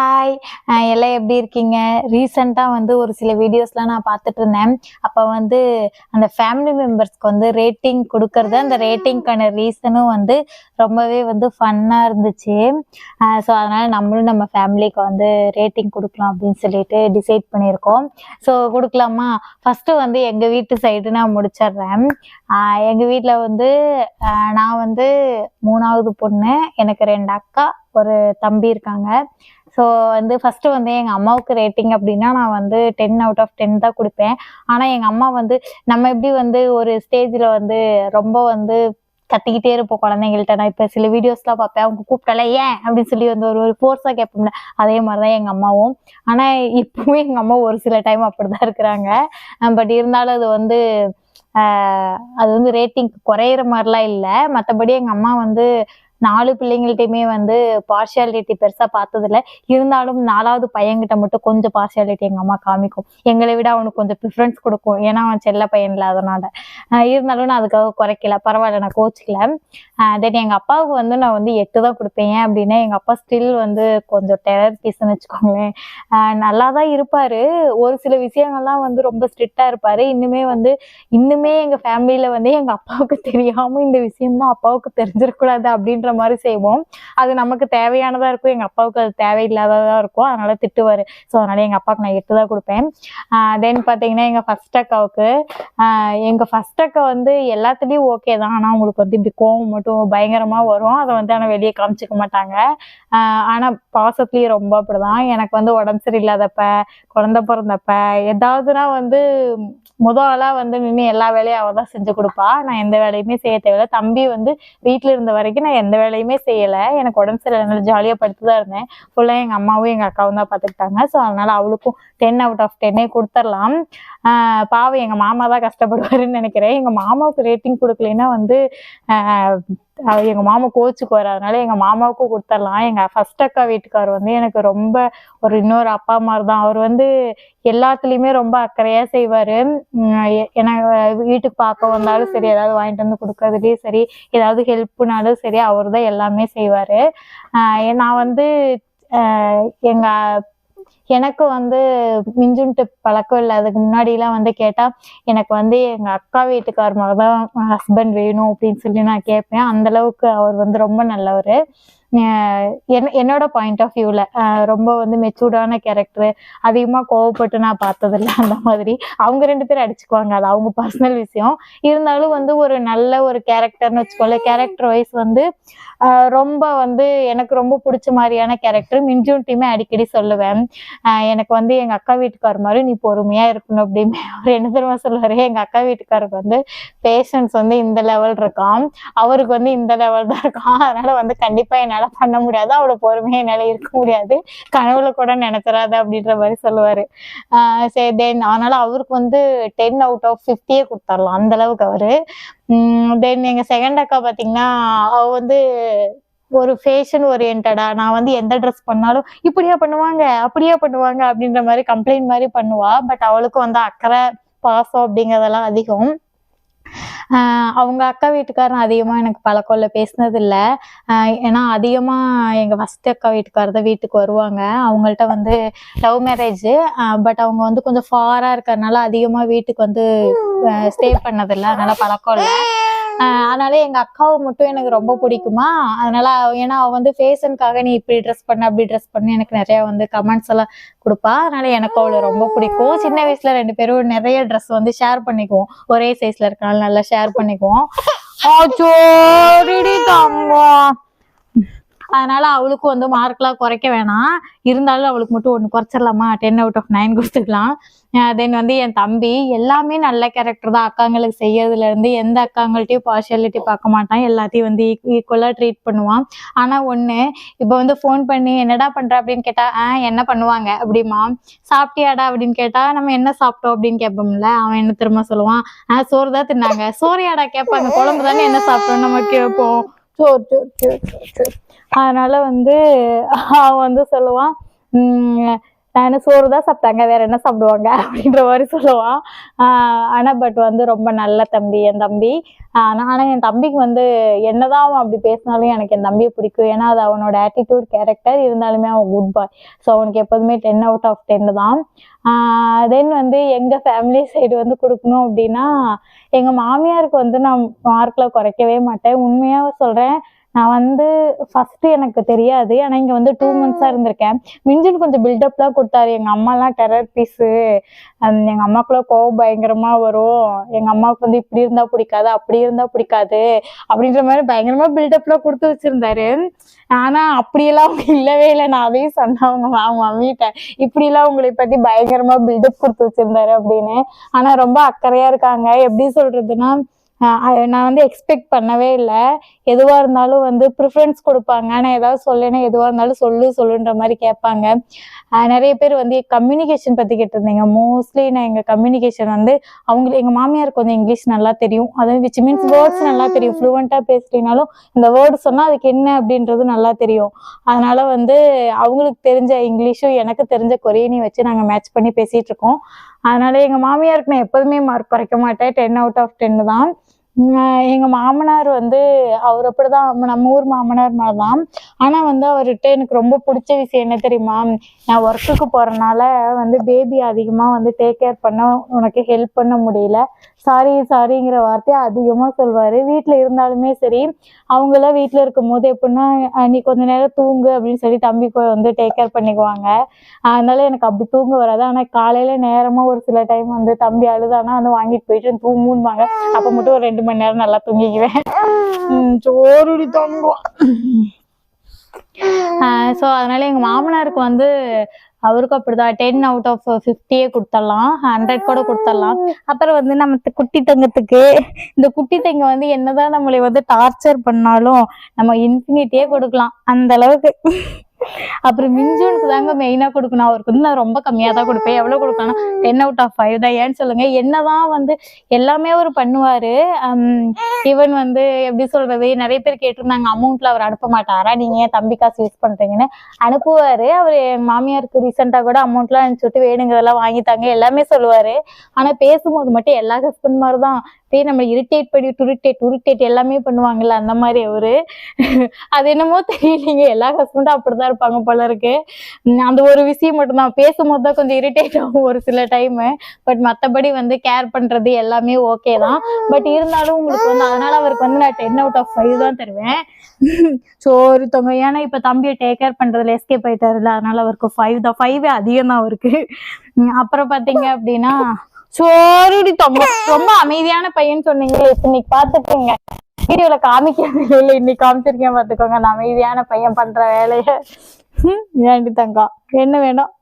Hi எல்லாம் எப்படி இருக்கீங்க? ரீசெண்டாக வந்து ஒரு சில வீடியோஸ்லாம் நான் பார்த்துட்டு இருந்தேன். அப்போ வந்து அந்த ஃபேமிலி மெம்பர்ஸ்க்கு வந்து ரேட்டிங் கொடுக்கறது அந்த ரேட்டிங்க்கான ரீசனும் வந்து ரொம்பவே வந்து ஃபன்னாக இருந்துச்சு. ஸோ அதனால் நம்மளும் நம்ம ஃபேமிலிக்கு வந்து ரேட்டிங் கொடுக்கலாம் அப்படின்னு சொல்லிட்டு டிசைட் பண்ணியிருக்கோம். ஸோ கொடுக்கலாமா? ஃபஸ்ட்டு வந்து எங்கள் வீட்டு சைடு நான் முடிச்சிடுறேன். எங்கள் வீட்டில் வந்து நான் வந்து மூணாவது பொண்ணு எனக்கு ரெண்டு அக்கா ஒரு தம்பி இருக்காங்க. ஸோ வந்து ஃபஸ்ட்டு வந்து எங்கள் அம்மாவுக்கு ரேட்டிங் அப்படின்னா நான் வந்து டென் அவுட் ஆஃப் டென் தான் கொடுப்பேன். ஆனால் எங்கள் அம்மா வந்து நம்ம எப்படி வந்து ஒரு ஸ்டேஜில் வந்து ரொம்ப வந்து கத்திக்கிட்டே இருப்போம் குழந்தைங்கள்ட்ட. நான் இப்போ சில வீடியோஸ்லாம் பார்ப்பேன். அவங்க கூப்பிட்டாலே ஏன்? அப்படின்னு சொல்லி வந்து ஒரு ஒரு ஃபோர்ஸாக கேட்போம்ல. அதே மாதிரி தான் எங்கள் அம்மாவும். ஆனால் இப்போவும் எங்கள் அம்மா ஒரு சில டைம் அப்படி தான் இருக்கிறாங்க பட் இருந்தாலும் அது வந்து அது வந்து ரேட்டிங் குறையிற மாதிரிலாம் இல்லை. மற்றபடி எங்கள் அம்மா வந்து நாலு பிள்ளைங்கள்ட்டையுமே வந்து பார்ஷியாலிட்டி பெருசாக பார்த்ததில்ல. இருந்தாலும் நாலாவது பையன்கிட்ட மட்டும் கொஞ்சம் பார்ஷியாலிட்டி எங்கள் அம்மா காமிக்கும். எங்களை விட அவனுக்கு கொஞ்சம் ப்ரிஃபரன்ஸ் கொடுக்கும். ஏன்னா அவன் செல்ல பையன் இல்லாதனால இருந்தாலும் நான் அதுக்காக குறைக்கல. பரவாயில்ல நான் கோச்சிக்கல. தென் எங்கள் அப்பாவுக்கு வந்து நான் வந்து எட்டு தான் கொடுப்பேன். அப்படின்னா எங்கள் அப்பா ஸ்டில் வந்து கொஞ்சம் டெரர் பீஸ்ன்னு வச்சுக்கோங்களேன். நல்லா தான் இருப்பார். ஒரு சில விஷயங்கள்லாம் வந்து ரொம்ப ஸ்ட்ரிக்டாக இருப்பார். இன்னுமே வந்து இன்னுமே எங்கள் ஃபேமிலியில் வந்து எங்கள் அப்பாவுக்கு தெரியாமல் இந்த விஷயம்லாம் அப்பாவுக்கு தெரிஞ்சிடக்கூடாது அப்படின்ற மாதிரி செய்வோம். அது நமக்கு தேவையானதாக இருக்கும். எங்கள் அப்பாவுக்கு அது தேவையில்லாததாக இருக்கும். அதனால திட்டுவார். ஸோ அதனால எங்கள் அப்பாவுக்கு நான் எட்டு தான் கொடுப்பேன் தென் பார்த்தீங்கன்னா எங்கள் ஃபர்ஸ்ட் அக்காவுக்கு எங்கள் ஃபர்ஸ்ட் அக்கா வந்து எல்லாத்துலேயும் ஓகே தான். ஆனால் அவங்களுக்கு வந்து இப்படி கோவம் மட்டும் பயங்கரமாக வரும். அதை வந்து ஆனால் வெளியே காமிச்சிக்க மாட்டாங்க. ஆனால் பாசத்துலேயும் ரொம்ப அப்படிதான். எனக்கு வந்து உடம்பு சரியில்லாதப்ப குழந்தை பிறந்தப்ப ஏதாவதுனா வந்து முதலாக வந்து நின்று எல்லா வேலையும் அவள் தான் செஞ்சு கொடுப்பா. நான் எந்த வேலையுமே செய்ய தேவையில்ல. தம்பி வந்து வீட்டில் இருந்த வரைக்கும் நான் எந்த வேலையுமே செய்யலை. எனக்கு உடம்பு சரியில்லை. ஜாலியாக படுத்து தான் இருந்தேன். ஃபுல்லாக எங்கள் அம்மாவும் எங்கள் அக்காவும் தான் பார்த்துக்கிட்டாங்க ஸோ அதனால் அவளுக்கும் டென் அவுட் ஆஃப் டென்னே கொடுத்துர்லாம் பாவம் எங்கள் மாமா தான் கஷ்டப்படுவாருன்னு நினைக்கிறேன். எங்கள் மாமாவுக்கு ரேட்டிங் கொடுக்கலைன்னா வந்து அவர் எங்கள் மாமா கோச்சுக்குவார் அதனால எங்கள் மாமாவுக்கும் கொடுத்துர்லாம் எங்கள் ஃபர்ஸ்ட் அக்கா வீட்டுக்கார் வந்து எனக்கு ரொம்ப ஒரு இன்னொரு அப்பா மாதிரி தான். அவர் வந்து எல்லாத்துலேயுமே ரொம்ப அக்கறையாக செய்வார். ஏன்னா வீட்டுக்கு பார்க்க வந்தாலும் சரி ஏதாவது வாங்கிட்டு வந்து கொடுக்கறதுலேயும் சரி ஏதாவது ஹெல்ப்னாலும் சரி அவர் தான் எல்லாமே செய்வார். நான் வந்து எங்கள் எங்க எனக்கு வந்து மிஞ்சுன்ட்டு பழக்கம் இல்லை. அதுக்கு முன்னாடிலாம் வந்து கேட்டால் எனக்கு வந்து எங்கள் அக்கா வீட்டுக்கார் மாதிரி தான் ஹஸ்பண்ட் வேணும் அப்படின்னு சொல்லி நான் கேட்பேன். அந்த அளவுக்கு அவர் வந்து ரொம்ப நல்லவர். என்னோட பாயிண்ட் ஆஃப் வியூவில் ரொம்ப வந்து மெச்சூர்டான கேரக்டர் அதிகமாக கோவப்பட்டு நான் பார்த்ததில்ல அந்த மாதிரி. அவங்க ரெண்டு பேரும் அடிச்சுக்குவாங்க அது அவங்க பர்சனல் விஷயம். இருந்தாலும் வந்து ஒரு நல்ல ஒரு கேரக்டர்னு வச்சுக்கோங்களேன் கேரக்டர் வைஸ் வந்து ரொம்ப வந்து எனக்கு ரொம்ப பிடிச்ச மாதிரியான கேரக்டர் மின்ஜூன் டீமே அடிக்கடி சொல்லுவேன். எனக்கு வந்து எங்கள் அக்கா வீட்டுக்கார் மாதிரி நீ பொறுமையாக இருக்கணும் அப்படின்னு அவர் என்ன தெரியுமா சொல்லுவார்? எங்கள் அக்கா வீட்டுக்காருக்கு வந்து பேஷன்ஸ் வந்து இந்த லெவல் இருக்கான் அவருக்கு வந்து இந்த லெவல் தான் இருக்கான் அதனால வந்து கண்டிப்பாக என்னால் பண்ண முடியாது. அவளோட பொறுமையை என்னால இருக்க முடியாது. கனவுல கூட நினைச்சிடாது அப்படின்ற மாதிரி சொல்லுவாரு. சரி தென் அதனால அவருக்கு வந்து டென் அவுட் ஆஃப் ஃபிஃப்டியே கொடுத்துடலாம். அந்த அளவுக்கு அவரு. தென் எங்கள் செகண்ட் அக்கா பார்த்தீங்கன்னா அவ வந்து ஒரு ஃபேஷன் ஓரியன்டா நான் வந்து எந்த ட்ரெஸ் பண்ணாலும் இப்படியா பண்ணுவாங்க அப்படியா பண்ணுவாங்க அப்படின்ற மாதிரி கம்ப்ளைண்ட் மாதிரி பண்ணுவா. பட் அவளுக்கு வந்து அக்கறை பாசம் அப்படிங்கிறதெல்லாம் அதிகம். அவங்க அக்கா வீட்டுக்காரன் அதிகமாக எனக்கு பழக்கம் இல்லை பேசினது ஏன்னா அதிகமாக எங்கள் ஃபஸ்ட் அக்கா வீட்டுக்காரர் தான் வீட்டுக்கு வருவாங்க. அவங்கள்ட்ட வந்து லவ் மேரேஜ் பட் அவங்க வந்து கொஞ்சம் ஃபாராக இருக்கிறதுனால அதிகமாக வீட்டுக்கு வந்து ஸ்டே பண்ணதில்லை. அதனால பழக்கம் இல்லை. அதனால எங்க அக்காவை மட்டும் எனக்கு ரொம்ப பிடிக்குமா? அதனால ஏன்னா அவ வந்து ஃபேஷனுக்காக நீ இப்படி ட்ரெஸ் பண்ண அப்படி ட்ரெஸ் பண்ணு எனக்கு நிறைய வந்து கமெண்ட்ஸ் எல்லாம் கொடுப்பா. அதனால எனக்கு அவளை ரொம்ப பிடிக்கும். சின்ன வயசுல ரெண்டு பேரும் நிறைய ட்ரெஸ் வந்து ஷேர் பண்ணிக்குவோம். ஒரே சைஸ்ல இருக்கனால நல்லா ஷேர் பண்ணிக்குவோம். ஆச்சோ, ரிடி தங்கம். அதனால அவளுக்கும் வந்து மார்க்லாம் குறைக்க வேணாம். இருந்தாலும் அவளுக்கு மட்டும் ஒன்று குறைச்சிடலாமா? டென் அவுட் ஆஃப் நைன் கொடுத்துக்கலாம் தென் வந்து என் தம்பி எல்லாமே நல்ல கேரக்டர் தான். அக்காங்களுக்கு செய்யறதுல இருந்து எந்த அக்காங்கள்ட்டையும் பார்ஷியாலிட்டி பார்க்க மாட்டான். எல்லாத்தையும் வந்து ஈக்குவலாக ட்ரீட் பண்ணுவான். ஆனால் ஒன்று இப்போ வந்து ஃபோன் பண்ணி என்னடா பண்ற அப்படின்னு கேட்டா ஆ என்ன பண்ணுவாங்க? அப்படிமா. சாப்பிட்டியாடா? அப்படின்னு கேட்டா நம்ம என்ன சாப்பிட்டோம் அப்படின்னு கேட்போம்ல. அவன் என்ன திரும்ப சொல்லுவான் ஆ சோறு தான் தின்னாங்க. சோறியாடா? கேட்பாங்க. குழம்பு தானே என்ன சாப்பிட்டோம் நம்ம கேட்போம். சோர் சோர் சோர் சோர் சோறு அதனால வந்து அவன் வந்து சொல்லுவான் நான் சோறு தான் சாப்பிட்டாங்க. வேற என்ன சாப்பிடுவாங்க அப்படின்ற மாதிரி சொல்லுவான் ஆனால் பட் வந்து ரொம்ப நல்ல தம்பி என் தம்பி. நான் ஆனால் என் தம்பிக்கு வந்து என்னதான் அவன் அப்படி பேசினாலும் எனக்கு என் தம்பியை பிடிக்கும். ஏன்னா அது அவனோட ஆட்டிடியூட் கேரக்டர் இருந்தாலுமே அவன் குட் பாய் ஸோ அவனுக்கு எப்போதுமே டென் அவுட் ஆஃப் டென் தான். தென் வந்து எங்கள் ஃபேமிலி சைடு வந்து கொடுக்கணும் அப்படின்னா எங்கள் மாமியாருக்கு வந்து நான் மார்க்கில் குறைக்கவே மாட்டேன். உண்மையாக சொல்கிறேன் நான் வந்து ஃபர்ஸ்ட் எனக்கு தெரியாது. ஆனா இங்க வந்து டூ மந்த்ஸா இருந்திருக்கேன். மிஞ்சன் கொஞ்சம் பில்டப்லாம் கொடுத்தாரு. எங்க அம்மாலாம் டெரர் பீஸு எங்க அம்மாக்குள்ள கோவம் பயங்கரமா வரும். எங்க அம்மாவுக்கு வந்து இப்படி இருந்தா பிடிக்காது அப்படி இருந்தா பிடிக்காது அப்படின்ற மாதிரி பயங்கரமா பில்டப்லாம் கொடுத்து வச்சிருந்தாரு. ஆனா அப்படியெல்லாம் அவங்க இல்லவே இல்லை. நான் அதையும் சொன்னேன் அவங்க அவங்க மம்மிட்ட இப்படிலாம் உங்களை பத்தி பயங்கரமா பில்டப் கொடுத்து வச்சிருந்தாரு அப்படின்னு. ஆனா ரொம்ப அக்கறையா இருக்காங்க. எப்படி சொல்றதுன்னா நான் வந்து எக்ஸ்பெக்ட் பண்ணவே இல்லை. எதுவாக இருந்தாலும் வந்து ப்ரிஃபரன்ஸ் கொடுப்பாங்க. நான் ஏதாவது சொல்லேன்னா எதுவாக இருந்தாலும் சொல்லு சொல்லுன்ற மாதிரி கேட்பாங்க. நிறைய பேர் வந்து கம்யூனிகேஷன் பற்றி கேட்டிருந்தீங்க. மோஸ்ட்லி நான் எங்கள் கம்யூனிகேஷன் வந்து அவங்க எங்கள் மாமியாருக்கு வந்து இங்கிலீஷ் நல்லா தெரியும். அது விச் மீன்ஸ் வேர்ட்ஸ் நல்லா தெரியும். ஃப்ளூவெண்ட்டாக பேசுறீங்கனாலும் இந்த வேர்டு சொன்னால் அதுக்கு என்ன அப்படின்றது நல்லா தெரியும். அதனால் வந்து அவங்களுக்கு தெரிஞ்ச இங்கிலீஷும் எனக்கு தெரிஞ்ச கொரியனையும் வச்சு நாங்கள் மேட்ச் பண்ணி பேசிகிட்டு இருக்கோம். அதனால எங்கள் மாமியாருக்கு நான் எப்போதுமே மார்க் குறைக்க மாட்டேன். டென் அவுட் ஆஃப் டென் தான். எங்கள் மாமனார் வந்து அவர் அப்படி தான் நம்ம ஊர் மாமனார் மாதிரிதான் ஆனால் வந்து அவர்கிட்ட எனக்கு ரொம்ப பிடிச்ச விஷயம் என்ன தெரியுமா? நான் ஒர்க்குக்கு போகிறனால வந்து பேபி அதிகமாக வந்து டேக் கேர் பண்ண உனக்கு ஹெல்ப் பண்ண முடியல. சாரி சாரிங்கிற வார்த்தையை அதிகமாக சொல்வார். வீட்டில் இருந்தாலுமே சரி அவங்களாம் வீட்டில் இருக்கும் போது எப்படின்னா நீ கொஞ்ச நேரம் தூங்கு அப்படின்னு சொல்லி தம்பி போய் வந்து டேக் கேர் பண்ணிக்குவாங்க. அதனால எனக்கு அப்படி தூங்க வராது. ஆனால் காலையில் நேரமாக ஒரு சில டைம் வந்து தம்பி அழுதானா வந்து வாங்கிட்டு போயிட்டு தூங்குவாங்க அப்போ மட்டும் ஒரு ரெண்டு மணி நேரம் நல்லா தூங்கிக்குவேன். சோறுடி தங்கம். ஸோ அதனால எங்க மாமனாருக்கு வந்து அவருக்கும் அப்படிதான். டென் அவுட் ஆஃப் ஃபிஃப்டியே கொடுத்துடலாம் ஹண்ட்ரட் கூட கொடுத்துடலாம் அப்புறம் வந்து நம்ம குட்டி தங்கத்துக்கு இந்த குட்டி தங்க வந்து என்னதான் நம்மளை வந்து டார்ச்சர் பண்ணாலும் நம்ம இன்ஃபினிட்டியே கொடுக்கலாம். அந்த அளவுக்கு. அப்புறம் மிஞ்சுனுக்கு தாங்க மெயினா கொடுக்கணும். அவருக்கு வந்து நான் ரொம்ப கம்மியா தான் கொடுப்பேன். எவ்வளவு கொடுக்கணும் டென் அவுட் ஆஃப் ஃபைவ் தான். ஏன்னு சொல்லுங்க. என்னதான் வந்து எல்லாமே அவர் பண்ணுவாரு. ஈவன் வந்து எப்படி சொல்றது? நிறைய பேர் கேட்டிருந்தாங்க அமௌண்ட்ல அவர் அனுப்ப மாட்டாரா? நீங்க ஏன் தம்பி காசு யூஸ் பண்றீங்கன்னு? அனுப்புவாரு. அவர் என் மாமியாருக்கு ரீசெண்டா கூட அமௌண்ட்லாம் அனுப்பிச்சுட்டு வேணுங்கிறதெல்லாம் வாங்கித்தாங்க. எல்லாமே சொல்லுவாரு. ஆனா பேசும்போது மட்டும் எல்லா ஹஸ்பண்ட் மாதிரி தான் அப்படியே நம்ம இரிட்டேட் பண்ணி டுரிட்டேட் உரிட்டேட் எல்லாமே பண்ணுவாங்கல்ல அந்த மாதிரி அவரு. அது என்னமோ தெரியலீங்க எல்லா ஹஸ்பண்டும் அப்படிதான் இருப்பாங்க போல இருக்கு. அந்த ஒரு விஷயம் மட்டும்தான் பேசும்போது தான் கொஞ்சம் இரிட்டேட் ஆகும் ஒரு சில டைம் பட் மத்தபடி வந்து கேர் பண்றது எல்லாமே ஓகே தான். பட் இருந்தாலும் உங்களுக்கு வந்து அதனால அவருக்கு வந்து நான் டென் அவுட் ஆஃப் ஃபைவ் தான் தருவேன். ஸோ ஒருத்தவங்க ஏன்னா இப்ப தம்பியை டேக் கேர் பண்றதுல எஸ்கேப் ஆயிட்டாருல அதனால அவருக்கு ஃபைவ் தான். ஃபைவே அதிகம் தான் அவருக்கு. அப்புறம் பாத்தீங்க அப்படின்னா சோறுடி ரொம்ப அமைதியான பையன் சொன்னீங்களே இன்னைக்கு பாத்துக்கோங்க. வீடியோல காமிக்கிறது இல்ல இன்னைக்கு காமிச்சிருக்கேன் பாத்துக்கோங்க. அந்த அமைதியான பையன் பண்ற வேலைய. ஏண்டி என்ன வேணும்?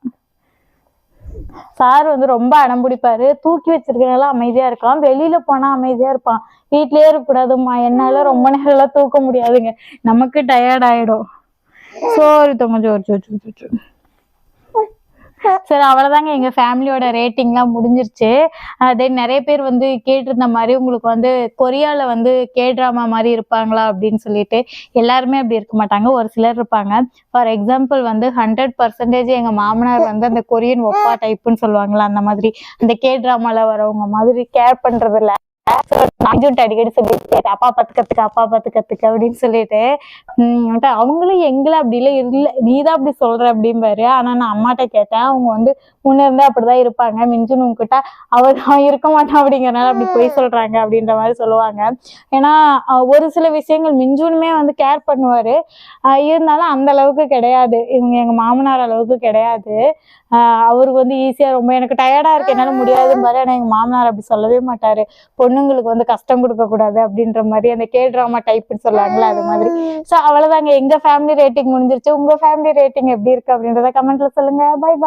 சார் வந்து ரொம்ப அடம் பிடிப்பாரு. தூக்கி வச்சிருக்கனால அமைதியா இருக்கலாம் வெளியில போனா அமைதியா இருப்பான். வீட்லயே இருக்கக்கூடாதும்மா. என்னால ரொம்ப நேரம் எல்லாம் தூக்க முடியாதுங்க. நமக்கு டயர்ட் ஆயிடும். சோறு தொங்க சோறு சோறு சோறு சோறு. சரி அவ்வளவுதாங்க எங்க ஃபேமிலியோட ரேட்டிங் எல்லாம் முடிஞ்சிருச்சு. தென் நிறைய பேர் வந்து கேட்டிருந்த மாதிரி உங்களுக்கு வந்து கொரியால வந்து கே ட்ராமா மாதிரி இருப்பாங்களா அப்படின்னு சொல்லிட்டு எல்லாருமே அப்படி இருக்க மாட்டாங்க. ஒரு சிலர் இருப்பாங்க. ஃபார் எக்ஸாம்பிள் வந்து ஹண்ட்ரட் பர்சன்டேஜ் எங்க மாமனார் வந்து அந்த கொரியன் ஒப்பா டைப்புன்னு சொல்லுவாங்களா அந்த மாதிரி அந்த கே ட்ராமால வரவங்க மாதிரி கேர் பண்றது இல்லை நாஜுன்ட்டு அடிக்கடி சொல்லிட்டு அப்பா பார்த்து கத்துக்க அப்பா பார்த்து கத்துக்க அப்படின்னு சொல்லிட்டு உம் அவங்களும் எங்களை அப்படி இல்லை நீ தான் அப்படி சொல்ற அப்படிம்பாரு ஆனா நான் அம்மாட்ட கேட்டேன் அவங்க வந்து முன்ன இருந்தா அப்படிதான் இருப்பாங்க மிஞ்சுன்னு உங்ககிட்ட அவர் அவன் இருக்க மாட்டான் அப்படிங்கறனால அப்படி போய் சொல்றாங்க அப்படின்ற மாதிரி சொல்லுவாங்க ஏன்னா ஒரு சில விஷயங்கள் மிஞ்சுனுமே வந்து கேர் பண்ணுவாரு இருந்தாலும் அந்த அளவுக்கு கிடையாது இவங்க எங்க மாமனார் அளவுக்கு கிடையாது அவருக்கு வந்து ஈஸியா ரொம்ப எனக்கு டயர்டா இருக்கு. என்னால முடியாதுன்னு பாரு ஆனா எங்க மாமனார் அப்படி சொல்லவே மாட்டாரு. பொண்ணுங்களுக்கு வந்து கஷ்டம் கொடுக்க கூடாது அப்படின்ற மாதிரி அந்த கே ட்ராமா டைப்னு சொல்லுவாங்கல்ல அது மாதிரி. சோ அவ்வளவுதாங்க. எங்க ஃபேமிலி ரேட்டிங் முடிஞ்சிருச்சு. உங்க ஃபேமிலி ரேட்டிங் எப்படி இருக்கு அப்படின்றத கமெண்ட்ல சொல்லுங்க. Bye bye